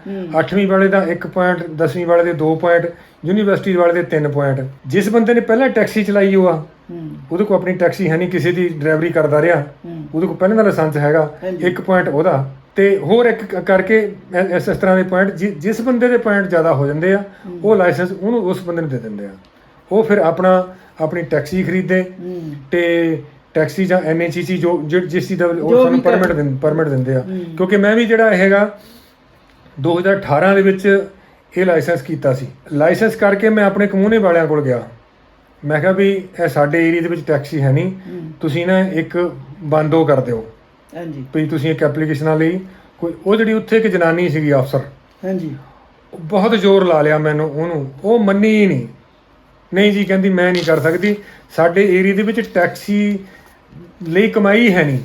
8ਵੀਂ ਵਾਲੇ ਦਾ 1 ਪੁਆਇੰਟ 10ਵੀਂ ਵਾਲੇ ਦੇ 2 ਪੁਆਇੰਟ ਯੂਨੀਵਰਸਿਟੀ ਵਾਲੇ ਦੇ 3 ਪੁਆਇੰਟ ਜਿਸ ਬੰਦੇ ਨੇ ਪਹਿਲਾਂ ਟੈਕਸੀ ਚਲਾਈ ਉਹ ਆ ਹੂੰ। ਉਹਦੇ ਕੋਲ ਆਪਣੀ ਟੈਕਸੀ ਹੈ ਨਹੀਂ ਕਿਸੇ ਦੀ ਡਰਾਈਵਰੀ ਕਰਦਾ ਰਿਹਾ ਉਹਦੇ ਕੋਲ ਪਹਿਲਾਂ ਦਾ ਲਾਇਸੈਂਸ ਹੈਗਾ ਹਾਂਜੀ। ਇੱਕ ਪੁਆਇੰਟ ਉਹਦਾ। ਤੇ ਹੋਰ ਇੱਕ ਕਰਕੇ ਇਸ ਇਸ ਤਰ੍ਹਾਂ ਦੇ ਪੁਆਇੰਟ ਜਿਸ ਬੰਦੇ ਦੇ ਪੁਆਇੰਟ ਜ਼ਿਆਦਾ ਹੋ ਜਾਂਦੇ ਆ ਉਹ ਲਾਇਸੈਂਸ ਉਹਨੂੰ ਉਸ ਬੰਦੇ ਨੂੰ ਦੇ ਦਿੰਦੇ ਆ। ਉਹ ਫਿਰ ਆਪਣਾ ਆਪਣੀ ਟੈਕਸੀ ਖਰੀਦੇ ਤੇ ਟੈਕਸੀ ਜਾਂ ਐਨਐਚਸੀ ਜੋ ਜਿ- ਜਿਸ ਚੀਜ਼ ਦਾ ਉਹ ਜੋ ਸਾਨੂੰ ਵੀ ਕਰ- ਪਰਮਿਟ ਦਿੰਦੇ ਪਰਮਿਟ ਦਿੰਦੇ ਆ। ਹੂੰ। ਕਿਉਂਕਿ ਮੈਂ ਵੀ ਜਿਹੜਾ ਹੈਗਾ 2018 ਦੇ ਵਿੱਚ ਇਹ ਲਾਇਸੈਂਸ ਕੀਤਾ ਸੀ। ਲਾਇਸੈਂਸ ਕਰਕੇ ਮੈਂ ਆਪਣੇ ਕਮੂਨੇ ਵਾਲਿਆਂ ਕੋਲ ਗਿਆ। ਮੈਂ ਕਿਹਾ ਵੀ ਇਹ ਸਾਡੇ ਏਰੀਆ ਦੇ ਵਿੱਚ ਟੈਕਸੀ ਹੈ ਨਹੀਂ। ਹੂੰ। ਤੁਸੀਂ ਨਾ ਇੱਕ ਬੰਦੋ ਕਰ ਦਿਓ। ਹਾਂਜੀ। ਵੀ ਤੁਸੀਂ ਇੱਕ ਐਪਲੀਕੇਸ਼ਨਾਂ ਲਈ। ਕੋਈ ਉਹ ਜਿਹੜੀ ਉੱਥੇ ਇੱਕ ਜਨਾਨੀ ਸੀਗੀ ਅਫਸਰ ਹਾਂਜੀ। ਉਹ ਬਹੁਤ ਜ਼ੋਰ ਲਾ ਲਿਆ ਮੈਨੂੰ ਉਹਨੂੰ। ਉਹ ਮੰਨੀ ਹੀ ਨਹੀਂ। ਨਹੀਂ ਜੀ ਕਹਿੰਦੀ ਮੈਂ ਨਹੀਂ ਕਰ ਸਕਦੀ। ਸਾਡੇ ਏਰੀਆ ਦੇ ਵਿੱਚ ਟੈਕਸੀ ਲਈ ਕਮਾਈ ਹੈ ਨਹੀਂ।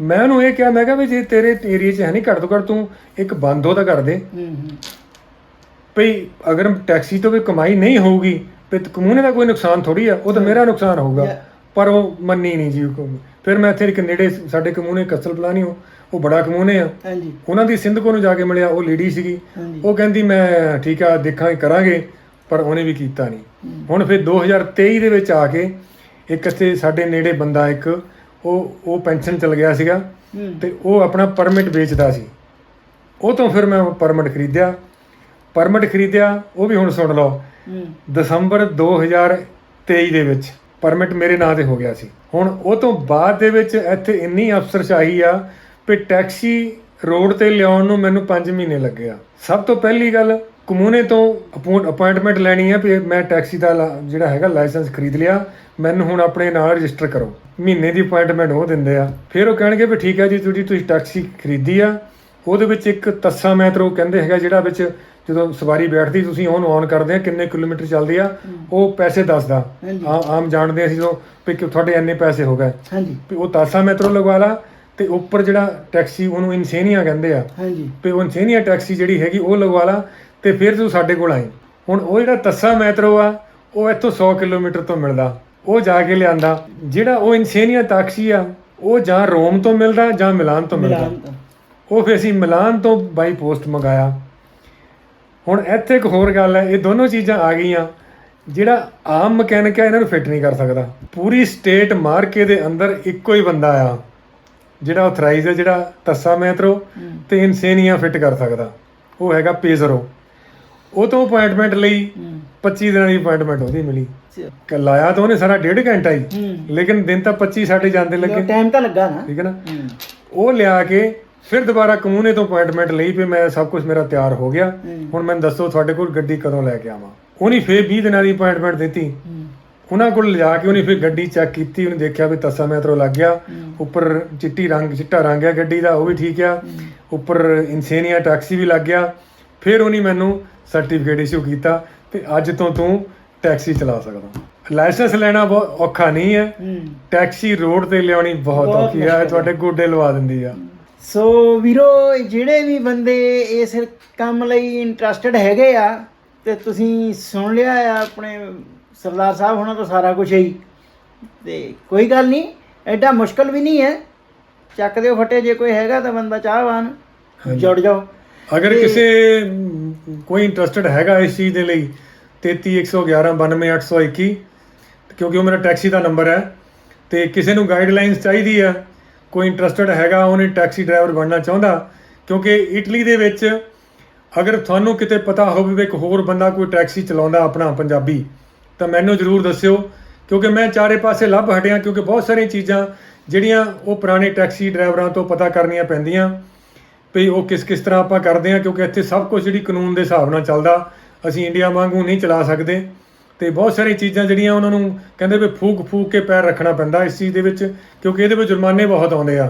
ਮੈਂ ਉਹਨੂੰ ਇਹ ਕਿਹਾ ਮੈਂ ਕਿਹਾ ਵੀ ਜੇ ਤੇਰੇ ਏਰੀਆ 'ਚ ਹੈ ਨਹੀਂ ਘੱਟ ਤੋਂ ਘੱਟ ਤੂੰ ਇੱਕ ਬੰਦੋ ਤਾਂ ਕਰ ਦੇ। ਹੂੰ ਹੂੰ। ਭਈ ਅਗਰ ਟੈਕਸੀ ਤੋਂ ਵੀ ਕਮਾਈ ਨਹੀਂ ਹੋਊਗੀ ਤੇ ਕਮੂਨੇ ਦਾ ਕੋਈ ਨੁਕਸਾਨ ਥੋੜੀ ਆ ਉਹ ਤਾਂ ਮੇਰਾ ਨੁਕਸਾਨ ਹੋਊਗਾ. ਪਰ ਉਹ ਮੰਨੀ ਨਹੀਂ ਜੀ ਉਹ। ਫਿਰ ਮੈਂ ਇੱਥੇ ਇੱਕ ਨੇੜੇ ਸਾਡੇ ਕਮੂਨੇ ਕਸਲ ਪਲਾਨੀ ਉਹ ਉਹ ਬੜਾ ਕਮੂਨੇ ਆ। ਹਾਂਜੀ। ਉਹਨਾਂ ਦੀ ਸਿੰਧਕੋ ਨੂੰ ਜਾ ਕੇ ਮਿਲਿਆ ਉਹ ਲੇਡੀ ਸੀਗੀ। ਉਹ ਕਹਿੰਦੀ ਮੈਂ ਠੀਕ ਆ ਦੇਖਾਂਗੇ ਕਰਾਂਗੇ ਪਰ ਉਹਨੇ ਵੀ ਕੀਤਾ ਨਹੀਂ। ਹੁਣ ਫਿਰ 2023 ਦੇ ਵਿੱਚ ਆ ਕੇ ਇੱਕ ਇੱਥੇ ਸਾਡੇ ਨੇੜੇ ਬੰਦਾ ਇੱਕ ਉਹ ਉਹ ਪੈਨਸ਼ਨ ਚਲ ਗਿਆ ਸੀਗਾ ਤੇ ਉਹ ਆਪਣਾ ਪਰਮਿਟ ਵੇਚਦਾ ਸੀ। ਉਹ ਤੋਂ ਫਿਰ ਮੈਂ ਪਰਮਿਟ ਖਰੀਦਿਆ। ਪਰਮਿਟ ਖਰੀਦਿਆ ਉਹ ਵੀ ਹੁਣ ਸੁਣ ਲਓ। ਦਸੰਬਰ 2023 ਦੇ ਵਿੱਚ ਪਰਮਿਟ ਮੇਰੇ ਨਾਂ ਤੇ ਹੋ ਗਿਆ ਸੀ। ਹੁਣ ਉਹ ਤੋਂ ਬਾਅਦ ਦੇ ਵਿੱਚ ਇੱਥੇ ਇੰਨੀ ਅਫਸਰਸ਼ਾਹੀ ਆ ਵੀ ਟੈਕਸੀ ਰੋਡ ਤੇ ਲਿਆਉਣ ਨੂੰ ਮੈਨੂੰ 5 ਮਹੀਨੇ ਲੱਗੇ ਆ। ਸਭ ਤੋਂ ਪਹਿਲੀ ਗੱਲ ਕਮੂਨੇ ਤੋਂ ਅਪਾਇੰਟਮੈਂਟ ਲੈਣੀ ਆ ਵੀ ਮੈਂ ਟੈਕਸੀ ਦਾ ਜਿਹੜਾ ਹੈਗਾ ਲਾਇਸੈਂਸ ਖਰੀਦ ਲਿਆ ਮੈਨੂੰ ਹੁਣ ਆਪਣੇ ਨਾਲ ਰਜਿਸਟਰ ਕਰੋ। ਮਹੀਨੇ ਦੀ ਅਪਾਇੰਟਮੈਂਟ ਉਹ ਦਿੰਦੇ ਆ। ਫਿਰ ਉਹ ਕਹਿਣਗੇ ਵੀ ਠੀਕ ਹੈ ਜੀ ਤੁਸੀਂ ਤੁਸੀਂ ਟੈਕਸੀ ਖਰੀਦੀ ਆ। ਉਹਦੇ ਵਿੱਚ ਇੱਕ ਤੱਸਾ ਮੈਟਰੋ ਕਹਿੰਦੇ ਹੈਗਾ ਜਿਹੜਾ ਵਿੱਚ ਜਦੋਂ ਸਵਾਰੀ ਬੈਠਦੀ ਤੁਸੀਂ ਉਹਨੂੰ ਔਨ ਕਰਦੇ ਆ ਕਿੰਨੇ ਕਿਲੋਮੀਟਰ ਚੱਲਦੀ ਆ ਉਹ ਪੈਸੇ ਦੱਸਦਾ। ਆਮ ਜਾਣਦੇ ਅਸੀਂ ਜਦੋਂ ਵੀ ਤੁਹਾਡੇ ਇੰਨੇ ਪੈਸੇ ਹੋ ਗਏ। ਹਾਂਜੀ। ਵੀ ਉਹ ਤਾਸਾ ਮੈਟਰੋ ਲਗਵਾ ਲਾ ਤੇ ਉੱਪਰ ਜਿਹੜਾ ਟੈਕਸੀ ਉਹਨੂੰ ਇਨਸੇਨੀਆ ਕਹਿੰਦੇ ਆ। ਹਾਂਜੀ। ਵੀ ਉਹ ਇਨਸੇਨੀਆ ਟੈਕਸੀ ਜਿਹੜੀ ਹੈਗੀ ਉਹ ਲਗਵਾ ਲਾ। ਤੇ ਫਿਰ ਤੂੰ ਸਾਡੇ ਕੋਲ ਆਈ। ਹੁਣ ਉਹ ਜਿਹੜਾ ਤੱਸਾ ਮੈਟਰੋ ਆ ਉਹ ਇੱਥੋਂ 100 ਕਿਲੋਮੀਟਰ ਤੋਂ ਮਿਲਦਾ। ਉਹ ਜਾ ਕੇ ਲਿਆਂਦਾ। ਜਿਹੜਾ ਉਹ ਇਨਸੇਨੀਆ ਟੈਕਸੀ ਆ ਉਹ ਜਾਂ ਰੋਮ ਤੋਂ ਮਿਲਦਾ ਜਾਂ ਮਿਲਾਨ ਤੋਂ ਮਿਲਦਾ। ਉਹ ਫਿਰ ਅਸੀਂ ਮਿਲਾਨ ਤੋਂ ਬਾਈ ਪੋਸਟ ਮੰਗਾਇਆ। ਹੁਣ ਇੱਥੇ ਇੱਕ ਹੋਰ ਗੱਲ ਹੈ ਇਹ ਦੋਨੋਂ ਚੀਜ਼ਾਂ ਆ ਗਈਆਂ। ਜਿਹੜਾ ਆਮ ਮਕੈਨਿਕ ਹੈ ਇਹਨਾਂ ਨੂੰ ਫਿੱਟ ਨਹੀਂ ਕਰ ਸਕਦਾ। ਪੂਰੀ ਸਟੇਟ ਮਾਰਕੇ ਦੇ ਅੰਦਰ ਇੱਕੋ ਹੀ ਬੰਦਾ ਆ ਜਿਹੜਾ ਆਥਰਾਈਜ਼ ਹੈ ਜਿਹੜਾ ਤੱਸਾ ਮੈਟਰੋ ਹੂੰ। ਤੇ ਇਨਸੇਨੀਆ ਫਿੱਟ ਕਰ ਸਕਦਾ। ਉਹ ਹੈਗਾ ਪੇਜ਼ਰੋ। ਉਹ ਤੋਂ ਅਪਾਇੰਟਮੈਂਟ ਲਈ ਹੂੰ। 25 ਦਿਨਾਂ ਦੀ ਅਪਾਇੰਟਮੈਂਟ ਉਹਦੀ ਮਿਲੀ। ਕਿ ਲਾਇਆ ਤਾਂ ਉਹਨੇ ਸਾਰਾ ਡੇਢ ਘੰਟਾ ਹੀ। ਲੇਕਿਨ ਦਿਨ ਤਾਂ 25 ਸਾਡੇ ਜਾਂਦੇ ਲੱਗੇ। ਟਾਈਮ ਤਾਂ ਲੱਗਾ ਨਾ। ਠੀਕ ਹੈ ਨਾ? ਉਹ ਲਿਆ ਕੇ ਫਿਰ ਦੁਬਾਰਾ ਕਮੂਨੇ ਤੋਂ ਅਪਾਇੰਟਮੈਂਟ ਲਈ ਵੀ ਮੈਂ ਸਭ ਕੁਝ ਮੇਰਾ ਤਿਆਰ ਹੋ ਗਿਆ। ਹੁਣ ਮੈਨੂੰ ਦੱਸੋ ਤੁਹਾਡੇ ਕੋਲ ਗੱਡੀ ਕਦੋਂ ਲੈ ਕੇ ਆਵਾਂ? ਉਹਨੇ ਫੇਰ 20 ਦਿਨਾਂ ਦੀ ਅਪਾਇੰਟਮੈਂਟ ਦਿੱਤੀ। ਉਹਨਾਂ ਕੋਲ ਲਿਜਾ ਕੇ ਉਹਨੇ ਫਿਰ ਗੱਡੀ ਚੈੱਕ ਕੀਤੀ ਉਹਨੇ ਦੇਖਿਆ ਵੀ ਤੱਸਾ ਮੈਤਰੋ ਲੱਗ ਗਿਆ। ਉੱਪਰ ਚਿੱਟੀ ਰੰਗ ਚਿੱਟਾ ਰੰਗ ਹੈ ਗੱਡੀ ਦਾ ਉਹ ਵੀ ਠੀਕ ਆ। ਉੱਪਰ ਇਨਸੇਨੀਆ ਟੈਕਸੀ ਵੀ ਲੱਗ ਗਿਆ। ਫਿਰ ਉਹਨੇ ਮੈਨੂੰ ਸਰਟੀਫਿਕੇਟ ਇਸ਼ੂ ਕੀਤਾ ਤੇ ਅੱਜ ਤੋਂ ਤੂੰ ਟੈਕਸੀ ਚਲਾ ਸਕਦਾ। ਲਾਇਸੈਂਸ ਲੈਣਾ ਬਹੁਤ ਔਖਾ ਨਹੀਂ ਹੈ। ਟੈਕਸੀ ਰੋਡ ਤੇ ਲਿਆਉਣੀ ਬਹੁਤ ਔਖੀ ਹੈ। ਤੁਹਾਡੇ ਗੋਡੇ ਲਵਾ ਦਿੰਦੀ ਆ। ਸੋ ਵੀਰੋ ਜਿਹੜੇ ਵੀ ਬੰਦੇ ਇਸ ਕੰਮ ਲਈ ਇੰਟਰਸਟਿਡ ਹੈਗੇ ਆ ਤੇ ਤੁਸੀਂ ਸੁਣ ਲਿਆ ਆ ਆਪਣੇ ਸਰਦਾਰ ਸਾਹਿਬ ਹੁਣਾਂ ਤੋਂ ਸਾਰਾ ਕੁਝ ਹੀ ਤੇ ਕੋਈ ਗੱਲ ਨਹੀਂ ਐਡਾ ਮੁਸ਼ਕਲ ਵੀ ਨਹੀਂ ਹੈ। ਚੱਕ ਦਿਓ ਫਟੇ ਜੇ ਕੋਈ ਹੈਗਾ ਤਾਂ ਬੰਦਾ ਚਾਹਵਾਨ। ਜੁੜ ਜਾਓ। ਅਗਰ ਕਿਸੇ ਕੋਈ ਇੰਟਰਸਟਡ ਹੈਗਾ ਇਸ ਚੀਜ਼ ਦੇ ਲਈ? 3311192821 ਕਿਉਂਕਿ ਉਹ ਮੇਰਾ ਟੈਕਸੀ ਦਾ ਨੰਬਰ ਹੈ। ਤੇ ਕਿਸੇ ਨੂੰ ਗਾਈਡਲਾਈਨਸ ਚਾਹੀਦੀ ਆ ਕੋਈ ਇੰਟਰਸਟਡ ਹੈਗਾ ਉਹਨੇ ਟੈਕਸੀ ਡਰਾਈਵਰ ਬਣਨਾ ਚਾਹੁੰਦਾ। ਕਿਉਂਕਿ ਇਟਲੀ ਦੇ ਵਿੱਚ ਅਗਰ ਤੁਹਾਨੂੰ ਕਿਤੇ ਪਤਾ ਹੋਵੇ ਵੀ ਇੱਕ ਹੋਰ ਬੰਦਾ ਕੋਈ ਟੈਕਸੀ ਚਲਾਉਂਦਾ ਆਪਣਾ ਪੰਜਾਬੀ, ਤਾਂ ਮੈਨੂੰ ਜਰੂਰ ਦੱਸਿਓ। ਕਿਉਂਕਿ ਮੈਂ ਚਾਰੇ ਪਾਸੇ ਲੱਭ ਹਟਿਆ, ਕਿਉਂਕਿ ਬਹੁਤ ਸਾਰੀਆਂ ਚੀਜ਼ਾਂ ਜਿਹੜੀਆਂ ਉਹ ਪੁਰਾਣੇ ਟੈਕਸੀ ਡਰਾਈਵਰਾਂ ਤੋਂ ਪਤਾ ਕਰਨੀਆਂ ਪੈਂਦੀਆਂ। ਵੀ ਉਹ ਕਿਸ ਕਿਸ ਤਰ੍ਹਾਂ ਆਪਾਂ ਕਰਦੇ ਆ ਕਿਉਂਕਿ ਇੱਥੇ ਸਭ ਕੁਝ ਜਿਹੜੀ ਕਾਨੂੰਨ ਦੇ ਹਿਸਾਬ ਨਾਲ ਚੱਲਦਾ। ਅਸੀਂ ਇੰਡੀਆ ਵਾਂਗੂ ਨਹੀਂ ਚਲਾ ਸਕਦੇ। ਤੇ ਬਹੁਤ ਸਾਰੀਆਂ ਚੀਜ਼ਾਂ ਜਿਹੜੀਆਂ ਉਹਨਾਂ ਨੂੰ ਕਹਿੰਦੇ ਵੀ ਫੂਕ ਫੂਕ ਕੇ ਪੈਰ ਰੱਖਣਾ ਪੈਂਦਾ ਇਸ ਚੀਜ਼ ਦੇ ਵਿੱਚ, ਕਿਉਂਕਿ ਇਹਦੇ ਵਿੱਚ ਜੁਰਮਾਨੇ ਬਹੁਤ ਆਉਂਦੇ ਆ।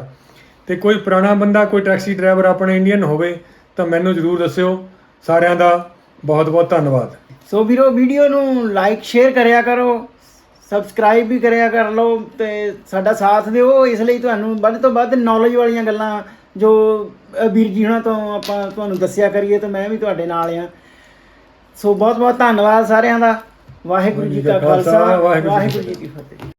ਤੇ ਕੋਈ ਪੁਰਾਣਾ ਬੰਦਾ, ਕੋਈ ਟੈਕਸੀ ਡਰਾਈਵਰ ਆਪਣੇ ਇੰਡੀਅਨ ਹੋਵੇ, ਤਾਂ ਮੈਨੂੰ ਜਰੂਰ ਦੱਸਿਓ। ਸਾਰਿਆਂ ਦਾ ਬਹੁਤ ਬਹੁਤ ਧੰਨਵਾਦ। ਸੋ ਵੀਰੋ, ਵੀਡੀਓ ਨੂੰ ਲਾਈਕ ਸ਼ੇਅਰ ਕਰਿਆ ਕਰੋ ਸਬਸਕ੍ਰਾਈਬ ਵੀ ਕਰਿਆ ਕਰ ਲਓ, ਤੇ ਸਾਡਾ ਸਾਥ ਦਿਓ। ਇਸ ਲਈ ਤੁਹਾਨੂੰ ਵੱਧ ਤੋਂ ਵੱਧ ਨੌਲੇਜ ਵਾਲੀਆਂ ਗੱਲਾਂ ਜੋ ਵੀਰ ਜੀ ਹੁਣਾਂ ਤੋਂ ਆਪਾਂ ਤੁਹਾਨੂੰ ਦੱਸਿਆ ਕਰੀਏ ਤਾਂ ਮੈਂ ਵੀ ਤੁਹਾਡੇ ਨਾਲ ਆ। ਸੋ ਬਹੁਤ ਬਹੁਤ ਧੰਨਵਾਦ ਸਾਰਿਆਂ ਦਾ। ਵਾਹਿਗੁਰੂ ਜੀ ਕਾ ਖਾਲਸਾ ਵਾਹਿਗੁਰੂ ਜੀ ਕੀ ਫਤਿਹ।